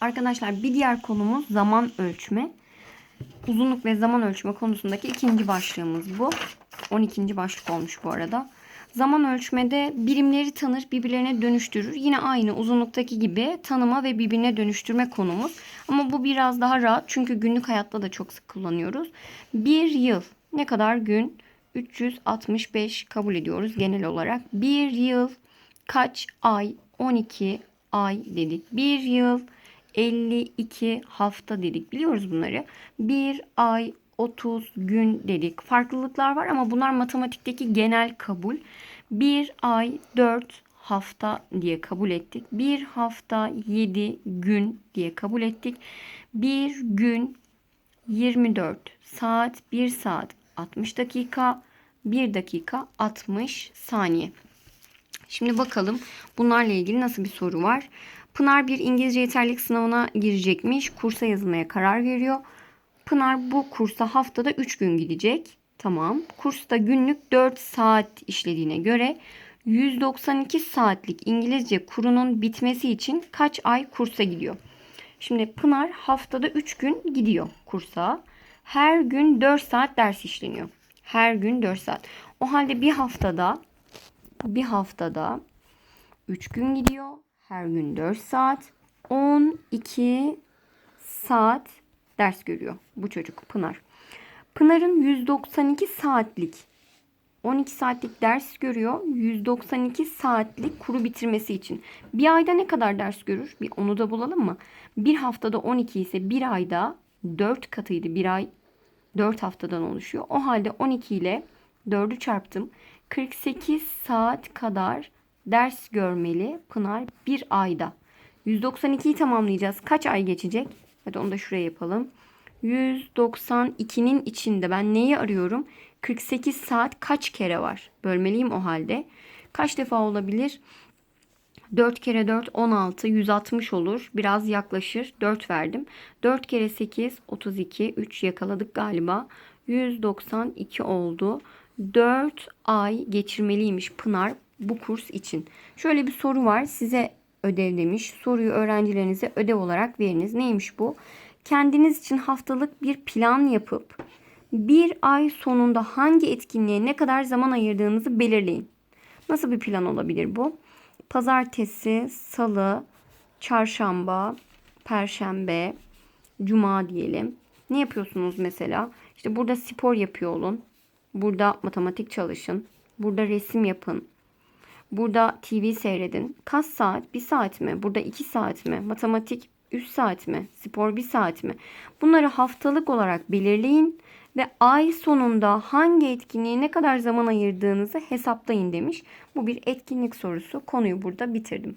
Arkadaşlar bir diğer konumuz zaman ölçme. Uzunluk ve zaman ölçme konusundaki ikinci başlığımız bu. 12. başlık olmuş bu arada. Zaman ölçmede birimleri tanır, birbirlerine dönüştürür. Yine aynı uzunluktaki gibi tanıma ve birbirine dönüştürme konumuz. Ama bu biraz daha rahat çünkü günlük hayatta da çok sık kullanıyoruz. Bir yıl ne kadar gün? 365 kabul ediyoruz genel olarak. Bir yıl kaç ay? 12 ay dedik. Bir yıl 52 hafta dedik. Biliyoruz bunları. Bir ay 30 gün dedik. Farklılıklar var ama bunlar matematikteki genel kabul. Bir ay 4 hafta diye kabul ettik. Bir hafta 7 gün diye kabul ettik. Bir gün 24 saat 1 saat 60 dakika 1 dakika 60 saniye. Şimdi bakalım bunlarla ilgili nasıl bir soru var. Pınar bir İngilizce yeterlilik sınavına girecekmiş. Kursa yazılmaya karar veriyor. Pınar bu kursa haftada 3 gün gidecek. Tamam. Kursta günlük 4 saat işlediğine göre 192 saatlik İngilizce kurunun bitmesi için kaç ay kursa gidiyor? Şimdi Pınar haftada 3 gün gidiyor kursa. Her gün 4 saat ders işleniyor. Her gün 4 saat. O halde bir haftada bir haftada 3 gün gidiyor. Her gün 4 saat. 12 saat ders görüyor bu çocuk Pınar. Pınar'ın 192 saatlik 12 saatlik ders görüyor. 192 saatlik kuru bitirmesi için. Bir ayda ne kadar ders görür? Bir onu da bulalım mı? Bir haftada 12 ise bir ayda 4 katıydı. Bir ay 4 haftadan oluşuyor. O halde 12 ile 4'ü çarptım. 48 saat kadar ders görmeli Pınar bir ayda. 192'yi tamamlayacağız. Kaç ay geçecek? Hadi onu da şuraya yapalım. 192'nin içinde ben neyi arıyorum? 48 saat kaç kere var? Bölmeliyim o halde. Kaç defa olabilir? 4 kere 4 16 160 olur. Biraz yaklaşır. 4 verdim. 4 kere 8 32 3 yakaladık galiba. 192 oldu. 4 ay geçirmeliymiş Pınar bu kurs için. Şöyle bir soru var. Size ödev demiş. Soruyu öğrencilerinize ödev olarak veriniz. Neymiş bu? Kendiniz için haftalık bir plan yapıp bir ay sonunda hangi etkinliğe ne kadar zaman ayırdığınızı belirleyin. Nasıl bir plan olabilir bu? Pazartesi, salı, çarşamba, perşembe, cuma diyelim. Ne yapıyorsunuz mesela? İşte burada spor yapıyor olun. Burada matematik çalışın. Burada resim yapın. Burada TV seyredin. Kaç saat? Bir saat mi? Burada iki saat mi? Matematik 3 saat mi? Spor 1 saat mi? Bunları haftalık olarak belirleyin ve ay sonunda hangi etkinliğe ne kadar zaman ayırdığınızı hesaplayın demiş. Bu bir etkinlik sorusu. Konuyu burada bitirdim.